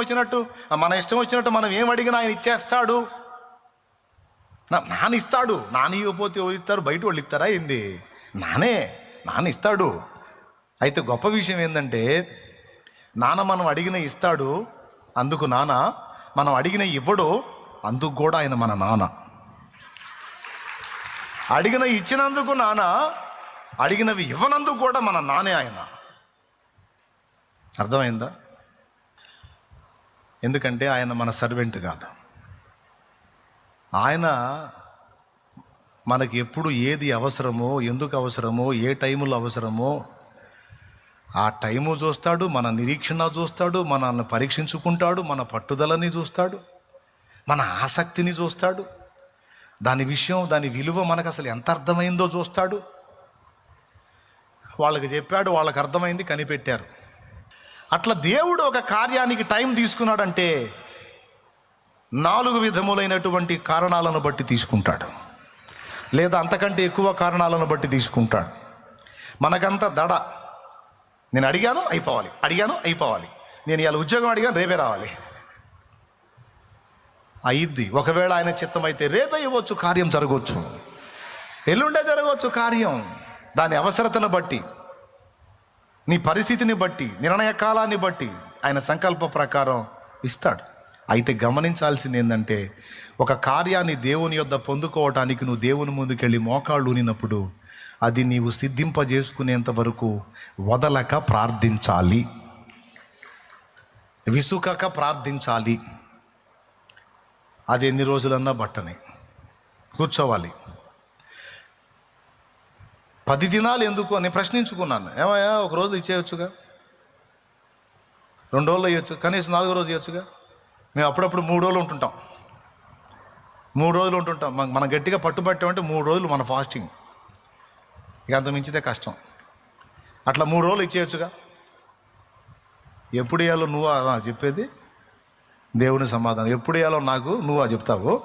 వచ్చినట్టు మన ఇష్టం వచ్చినట్టు మనం ఏం అడిగినా ఆయన ఇచ్చేస్తాడు. నా- నాన్న ఇస్తాడు నాన్న ఇవ్వకపోతే ఇస్తారు? బయట వాళ్ళు ఇస్తారా ఏంది? నానే నాన్న ఇస్తాడు అయితే గొప్ప విషయం ఏంటంటే నాన్న మనం అడిగిన ఇస్తాడు అందుకు నాన్న మనం అడిగిన ఇవ్వడు అందుకు కూడా ఆయన మన నాన్న. అడిగిన ఇచ్చినందుకు నాన్న అడిగినవి ఇవ్వనందుకు కూడా మన నానే ఆయన. అర్థమైందా? ఎందుకంటే ఆయన మన సర్వెంట్ కాదు. ఆయన మనకి ఎప్పుడు ఏది అవసరమో ఎందుకు అవసరమో ఏ టైములో అవసరమో ఆ టైము చూస్తాడు మన నిరీక్షణ చూస్తాడు మనల్ని పరీక్షించుకుంటాడు మన పట్టుదలని చూస్తాడు మన ఆసక్తిని చూస్తాడు. దాని విషయం దాని విలువ మనకు అసలు ఎంత అర్థమైందో చూస్తాడు. వాళ్ళకి చెప్పాడు వాళ్ళకి అర్థమైంది కనిపెట్టారు. అట్లా దేవుడు ఒక కార్యానికి టైం తీసుకున్నాడంటే నాలుగు విధములైనటువంటి కారణాలను బట్టి తీసుకుంటాడు. లేదా అంతకంటే ఎక్కువ కారణాలను బట్టి తీసుకుంటాడు. మనకంత దడ. నేను అడిగాను అయిపోవాలి. అడిగాను అయిపోవాలి. నేను ఇవాళ ఉద్యోగం అడిగాను రేపే రావాలి. అయిద్ది. ఒకవేళ ఆయన చిత్తం అయితే రేపే ఇవ్వచ్చు కార్యం జరగవచ్చు ఎల్లుండే జరగవచ్చు కార్యం. దాని అవసరతను బట్టి. నీ పరిస్థితిని బట్టి నిర్ణయ కాలాన్ని బట్టి ఆయన సంకల్ప ప్రకారం ఇస్తాడు. అయితే గమనించాల్సింది ఏంటంటే ఒక కార్యాన్ని దేవుని యొద్ద పొందుకోవటానికి నువ్వు దేవుని ముందుకెళ్ళి మోకాళ్ళు ఊనినప్పుడు అది నీవు సిద్ధింపజేసుకునేంత వరకు వదలక ప్రార్థించాలి. విసుకక ప్రార్థించాలి. అది ఎన్ని రోజులన్నా బట్టని. కూర్చోవాలి. పది దినాలు ఎందుకు? అని ప్రశ్నించుకున్నాను. ఏమయ్యా ఒక రోజు ఇచ్చేయొచ్చుగా? రెండు రోజులు ఇవ్వచ్చు కనీసం నాలుగో రోజు ఇవ్వచ్చుగా మేము అప్పుడప్పుడు మూడు రోజులు ఉంటుంటాం. మూడు రోజులు ఉంటుంటాం. మనం గట్టిగా పట్టుబట్టామంటే మూడు రోజులు మన ఫాస్టింగ్. ఇక అంత మించితే కష్టం. అట్లా మూడు రోజులు ఇచ్చేయచ్చుగా? ఎప్పుడు ఇవ్వాలో నువ్వా నాకు చెప్పేది? దేవుని సమాధానం. ఎప్పుడు ఇవ్వాలో నాకు నువ్వా చెప్తావు?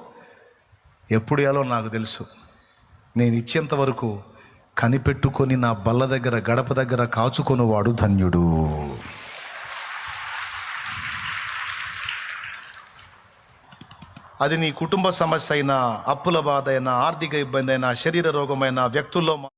ఎప్పుడు ఇవ్వాలో నాకు తెలుసు. నేను ఇచ్చేంత వరకు కనిపెట్టుకొని నా బల్ల దగ్గర గడప దగ్గర కాచుకొనివాడు ధన్యుడు. అది నీ కుటుంబ సమస్య అయినా అప్పుల బాధ అయినా ఆర్థిక ఇబ్బంది అయినా శరీర రోగమైన వ్యక్తుల్లో